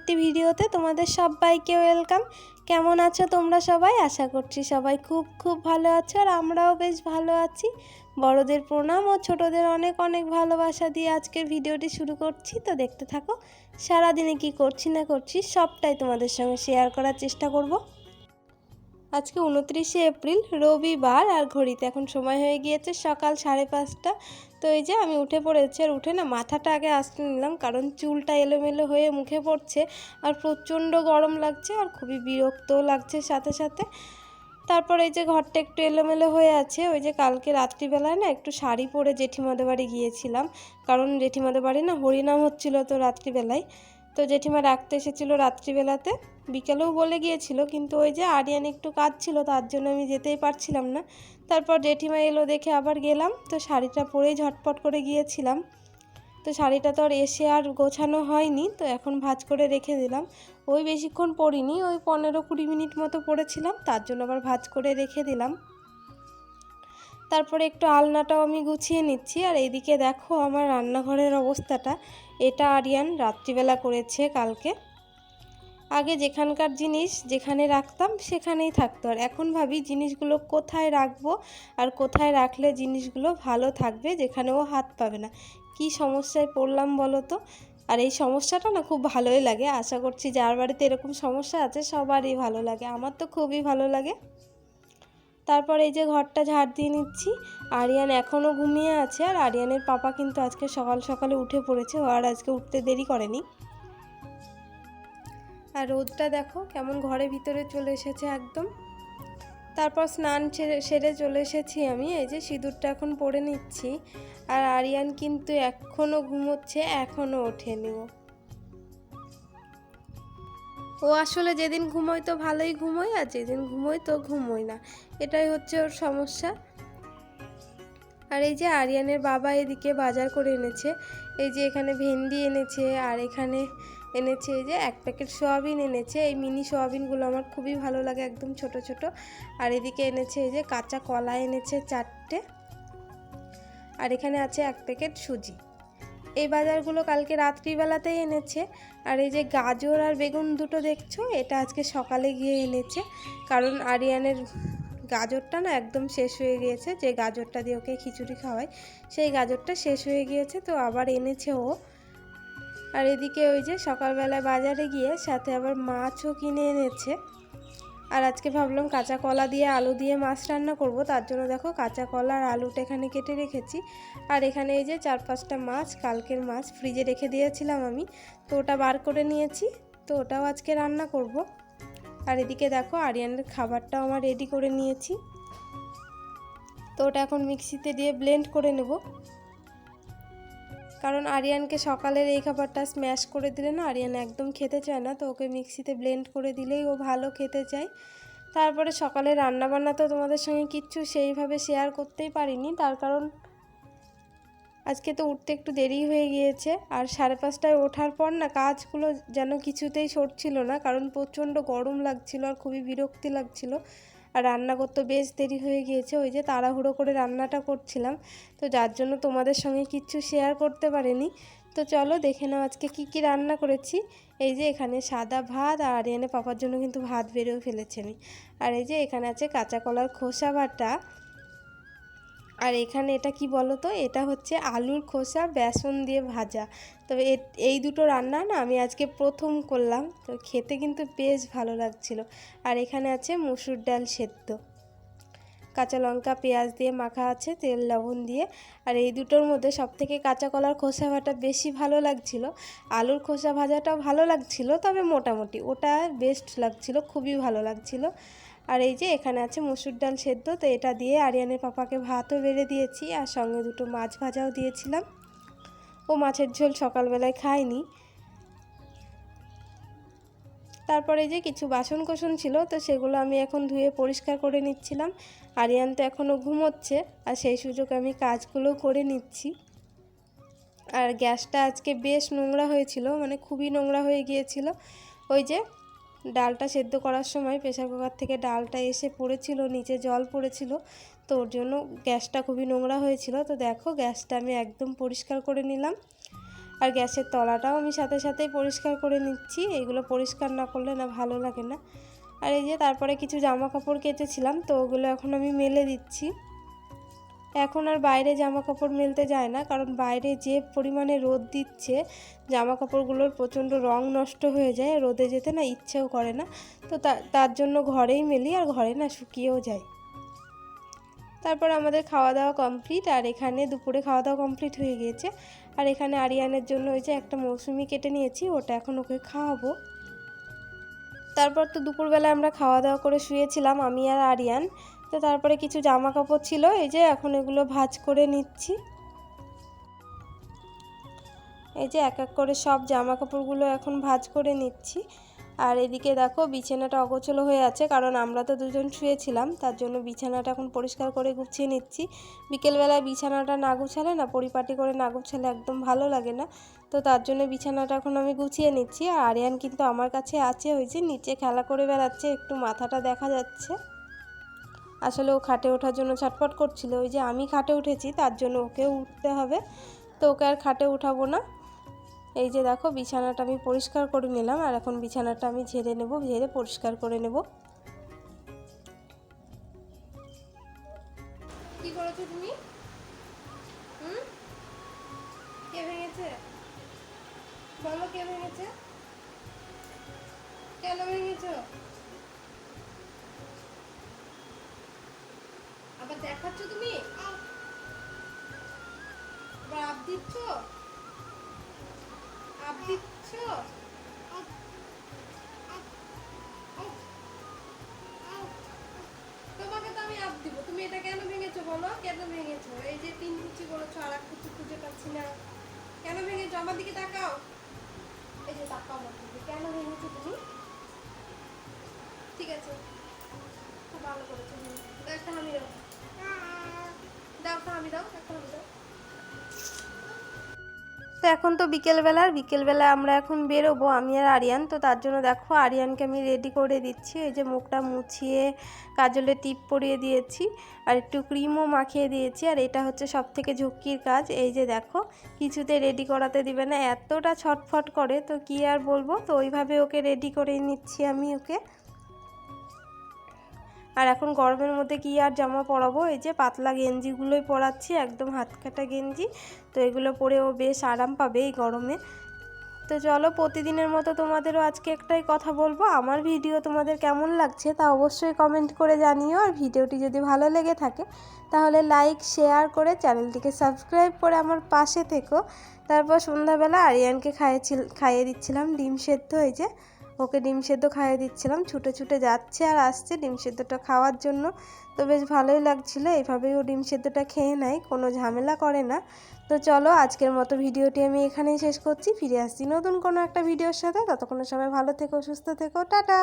একটি ভিডিওতে তোমাদের সবাইকে ওয়েলকাম। কেমন আছো তোমরা সবাই? আশা করছি সবাই খুব খুব ভালো আছো আর আমরাও বেশ ভালো আছি। বড়দের প্রণাম ও ছোটদের অনেক অনেক ভালোবাসা দিয়ে আজকের ভিডিওটি শুরু করছি। তো দেখতে থাকো, সারাদিনে কি করছি না করছি সবটাই তোমাদের সঙ্গে শেয়ার করার চেষ্টা করব। আজকে উনত্রিশে এপ্রিল, রবিবার আর ঘড়িতে। এখন সময় হয়ে গিয়েছে সকাল সাড়ে পাঁচটা। তো এই যে আমি উঠে পড়েছি আর উঠে না মাথাটা আগে আসতে নিলাম, কারণ চুলটা এলোমেলো হয়ে মুখে পড়ছে আর প্রচণ্ড গরম লাগছে আর খুবই বিরক্তও লাগছে সাথে সাথে। তারপর এই যে ঘরটা একটু এলোমেলো হয়ে আছে, ওই যে কালকে রাত্রিবেলায় না একটু শাড়ি পরে জেঠিমাদের বাড়ি গিয়েছিলাম, কারণ জেঠিমাদের বাড়ি না হরিনাম হচ্ছিল তো রাত্রিবেলায়। তো জেঠিমা রাখতে এসেছিল রাত্রিবেলাতে। বিকেলেও বলে গিয়েছিল, কিন্তু ওই যে আরিয়ান একটু কাজ ছিল তার জন্য আমি যেতেই পারছিলাম না। তারপর জেঠিমা এলো দেখে আবার গেলাম, তো শাড়িটা পরেই ঝটপট করে গিয়েছিলাম। তো শাড়িটা তো আর এসে আর গোছানো হয়নি, তো এখন ভাজ করে রেখে দিলাম। ওই বেশিক্ষণ পরিনি, ওই পনেরো কুড়ি মিনিট মতো পরেছিলাম, তার জন্য আবার ভাজ করে রেখে দিলাম। তারপরে একটু আলনাটাও আমি গুছিয়ে নিচ্ছি। আর এইদিকে দেখো আমার রান্নাঘরের অবস্থাটা। এটা আরিয়ান রাত্রিবেলা করেছে কালকে। আগে যেখানকার জিনিস যেখানে রাখতাম সেখানেই থাকতো। আর এখন ভাবি জিনিসগুলো কোথায় রাখব? আর কোথায় রাখলে জিনিসগুলো ভালো থাকবে যেখানেও হাত পাবে না? কি সমস্যায় পড়লাম বলো তো? আর এই সমস্যাটা না খুব ভালোই লাগে। আশা করছি যার বাড়িতে এরকম সমস্যা আছে সবারই ভালো লাগে। আমার তো খুবই ভালো লাগে। তারপর এই যে ঘরটা ঝাড় দিয়ে নিচ্ছি। আরিয়ান এখনও ঘুমিয়ে আছে আর আরিয়ানের পাপা কিন্তু আজকে সকাল সকালে উঠে পড়েছে। ও আর আজকে উঠতে দেরি করেনি। আর রোদটা দেখো কেমন ঘরের ভিতরে চলে এসেছে একদম। তারপর স্নান সেরে সেরে চলে এসেছি আমি। এই যে সিঁদুরটা এখন পরে নিচ্ছি। আর আরিয়ান কিন্তু এখনও ঘুমোচ্ছে এখনও ওঠেনি ও। ও আসলে যেদিন ঘুমোয় তো ভালোই ঘুমোয় আর যেদিন ঘুমোয় তো ঘুমোয় না। এটাই হচ্ছে ওর সমস্যা। আর এই যে আরিয়ানের বাবা এদিকে বাজার করে এনেছে, এই যে এখানে ভেন্ডি এনেছে আর এখানে এনেছে এই যে এক প্যাকেট সোয়াবিন এনেছে। এই মিনি সোয়াবিনগুলো আমার খুবই ভালো লাগে, একদম ছোট ছোট। আর এদিকে এনেছে এই যে কাঁচা কলা এনেছে চারটে। আর এখানে আছে এক প্যাকেট সুজি। এই বাজারগুলো কালকে রাত্রিবেলাতেই এনেছে। আর এই যে গাজর আর বেগুন দুটো দেখছ, এটা আজকে সকালে গিয়ে এনেছে। কারণ আরিয়ানের গাজরটা না একদম শেষ হয়ে গিয়েছে, যে গাজরটা দিয়ে ওকে খিচুড়ি খাওয়ায়, সেই গাজরটা শেষ হয়ে গিয়েছে, তো আবার এনেছে ও। আর এদিকে ওই যে সকালবেলায় বাজারে গিয়ে সাথে আবার মাছও কিনে এনেছে। আর আজকে ভাবলাম কাঁচা কলা দিয়ে আলু দিয়ে মাছ রান্না করব। তার জন্য দেখো কাঁচা কলা আর আলুটা এখানে কেটে রেখেছি। আর এখানে এই যে চার পাঁচটা মাছ, কালকের মাছ ফ্রিজে রেখে দিয়েছিলাম আমি। তো ওটা বার করে নিয়েছি। তো ওটাও আজকে রান্না করব। আর এদিকে দেখো আরিয়ানের খাবারটাও আমার রেডি করে নিয়েছি। তো ওটা এখন মিক্সিতে দিয়ে ব্লেন্ড করে নেব। কারণ আরিয়ানকে সকালের এই খাবারটা স্ম্যাশ করে দিলে না, আরিয়ান একদম খেতে চায় না, তো ওকে মিক্সিতে ব্লেন্ড করে দিলেই ও ভালো খেতে চায়। তারপরে সকালে রান্নাবান্না তো তোমাদের সঙ্গে কিচ্ছু সেইভাবে শেয়ার করতেই পারিনি, তার কারণ আজকে তো উঠতে একটু দেরি হয়ে গিয়েছে, আর সাড়ে পাঁচটায় ওঠার পর না কাজগুলো যেন কিছুতেই সরছিল না, কারণ প্রচণ্ড গরম লাগছিল আর খুবই বিরক্তি লাগছিল। আর রান্না করতে বেশ দেরি হয়ে গিয়েছে, ওই যে তাড়াহুড়ো করে রান্নাটা করছিলাম। তো যার জন্য তোমাদের সঙ্গে কিচ্ছু শেয়ার করতে পারিনি। তো চলো দেখে নাও আজকে কি কি রান্না করেছি। এই যে এখানে সাদা ভাত আর এনে পাপার জন্য কিন্তু ভাত বেরেও ফেলেছি আমি আর এই যে এখানে আছে কাঁচা কলার খোসা বাটা। আর এখানে এটা কি বলো তো এটা হচ্ছে আলুর খোসা, বেসন দিয়ে ভাজা। তবে এই দুটো রান্না না আমি আজকে প্রথম করলাম। তো খেতে কিন্তু বেশ ভালো লাগছিল। আর এখানে আছে মুসুর ডাল সেদ্ধ। কাঁচা লঙ্কা, পেঁয়াজ দিয়ে মাখা আছে, তেল, লবণ দিয়ে। আর এই দুটোর মধ্যে সব থেকে কাঁচা কলার খোসা ভাটা বেশি ভালো লাগছিল। আলুর খোসা ভাজাটাও ভালো লাগছিল, তবে মোটামুটি। ওটা বেস্ট লাগছিল, খুবই ভালো লাগছিল। আর এই যে এখানে আছে মসুর ডাল সেদ্ধ, তো এটা দিয়ে আরিয়ানের পাপাকে ভাতও বেড়ে দিয়েছি আর সঙ্গে দুটো মাছ ভাজাও দিয়েছিলাম। ও মাছের ঝোল সকালবেলায় খায়নি। তারপরে যে কিছু বাসন কোসন ছিল, তো সেগুলো আমি এখন ধুয়ে পরিষ্কার করে নিচ্ছিলাম। আরিয়ান তো এখনও ঘুমোচ্ছে আর সেই সুযোগ আমি কাজগুলো করে নিচ্ছি। আর গ্যাসটা আজকে বেশ নোংরা হয়েছিল মানে খুবই নোংরা হয়ে গিয়েছিল। ওই যে ডালটা সেদ্ধ করার সময় প্রেশার কুকার থেকে ডালটা এসে পড়েছিল, নিচে জল পড়েছিল। তো ওর জন্য গ্যাসটা খুবই নোংরা হয়েছিল। তো দেখো গ্যাসটা আমি একদম পরিষ্কার করে নিলাম। আর গ্যাসের তলাটাও আমি সাথে সাথেই পরিষ্কার করে নিচ্ছি। এগুলো পরিষ্কার না করলে না ভালো লাগে না। আর এই যে তারপরে কিছু জামা কাপড় কেচেছিলাম, তো ওগুলো এখন আমি মেলে দিচ্ছি। এখন আর বাইরে জামা কাপড় মেলতে যায় না, কারণ বাইরে যে পরিমাণে রোদ দিচ্ছে জামা কাপড়গুলোর প্রচণ্ড রং নষ্ট হয়ে যায়, রোদে যেতে না ইচ্ছেও করে না। তো তার জন্য ঘরেই মেলি আর ঘরে না শুকিয়েও যায়। তারপর আমাদের খাওয়া দাওয়া কমপ্লিট, আর এখানে দুপুরে খাওয়া দাওয়া কমপ্লিট হয়ে গিয়েছে। আর এখানে আরিয়ানের জন্য ওই যে একটা মৌসুমি কেটে নিয়েছি, ওটা এখন ওকে খাওয়াবো। তারপর তো দুপুরবেলা আমরা খাওয়া দাওয়া করে শুয়েছিলাম, আমি আর আরিয়ান। তো তারপরে কিছু জামা কাপড় ছিল, এই যে এখন এগুলো ভাজ করে নিচ্ছি। এই যে এক এক করে সব জামা কাপড়গুলো এখন ভাজ করে নিচ্ছি। আর এদিকে দেখো বিছানাটা অগোছলো হয়ে আছে, কারণ আমরা তো দুজন শুয়েছিলাম, তার জন্য বিছানাটা এখন পরিষ্কার করে গুছিয়ে নিচ্ছি। বিকেলবেলায় বিছানাটা না গুছালে না, পরিপাটি করে না গুছালে একদম ভালো লাগে না। তো তার জন্য বিছানাটা এখন আমি গুছিয়ে নিচ্ছি, আর আরিয়ান কিন্তু আমার কাছে আছে, ওই যে নিচে খেলা করে বেড়াচ্ছে, একটু মাথাটা দেখা যাচ্ছে। আসলে ও খাটে ওঠার জন্য ছটফট করছিল। ওই যে আমি খাটে উঠেছি, তার জন্য ওকেও উঠতে হবে। তো ওকে আর খাটে উঠাবো না। এই যে দেখো, বিছানাটা আমি পরিষ্কার করে নিলাম আর এখন বিছানাটা আমি ঝেড়ে নেব, ঝেড়ে পরিষ্কার করে নেব। কি করেছ তুমি? হুম? কে ভেঙেছে? বলো কে ভেঙেছে? কেন ভেঙেছো? আবার দেখাচ্ছ তুমি? আবার আপ দিচ্ছ? আপ দিচ্ছ? তোমাকে তো আমি আপ দিব। তুমি এটা কেন ভেঙেছো বলো? কেন ভেঙেছো? এই যে তিন কুচি করেছ আর এক কুচি খুঁজে পাচ্ছি না। কেন ভেঙেছো? আমার দিকে তাকাও। এই যে তাকাও আমার কেন ভেঙেছো তুমি? ঠিক আছে। খুব ভালো করেছ। হুম। দাও একটা হামি দাও দাও একটা হামি দাও একটা হামি দাও তো এখন তো বিকেলবেলা, আর বিকেলবেলা আমরা এখন বেরোবো আমি আর আরিয়ান। তো তার জন্য দেখো আরিয়ানকে আমি রেডি করে দিচ্ছি। এই যে মুখটা মুছিয়ে কাজলে টিপ পরিয়ে দিয়েছি আর একটু ক্রিমও মাখিয়ে দিয়েছি। আর এটা হচ্ছে সব থেকে ঝুঁকির কাজ। এই যে দেখো, কিছুতে রেডি করাতে দিবে না। এতটা ছটফট করে, তো কি আর বলব? তো ওইভাবে ওকে রেডি করে নিচ্ছি আমি ওকে। আর এখন গরমের মধ্যে কি আর জামা পরাবো? এই যে পাতলা গেঞ্জিগুলোই পরাচ্ছি, একদম হাত কাটা গেঞ্জি। তো এগুলো পরে ও বেশ আরাম পাবে এই গরমে। তো চলো প্রতিদিনের মতো তোমাদেরও আজকে একটাই কথা বলব। আমার ভিডিও তোমাদের কেমন লাগছে তা অবশ্যই কমেন্ট করে জানিও। আর ভিডিওটি যদি ভালো লেগে থাকে, তাহলে লাইক শেয়ার করে চ্যানেলটিকে সাবস্ক্রাইব করে আমার পাশে থেকো। তারপর সন্ধ্যাবেলা আরিয়ানকে খাইয়েছিল খাইয়ে দিচ্ছিলাম ডিম সেদ্ধ যে ওকে ডিম সেদ্ধ খাইয়ে দিচ্ছিলাম। ছুটে ছুটে যাচ্ছে আর আসছে ডিম সেদ্ধটা খাওয়ার জন্য। তো বেশ ভালোই লাগছিল, এইভাবেই ও ডিম সেদ্ধটা খেয়ে নেয়, কোনো ঝামেলা করে না। তো চলো, আজকের মতো ভিডিওটি আমি এখানেই শেষ করছি। ফিরে আসছি নতুন কোনো একটা ভিডিওর সাথে। ততক্ষণ সবাই ভালো থেকো, সুস্থ থেকো, টাটা!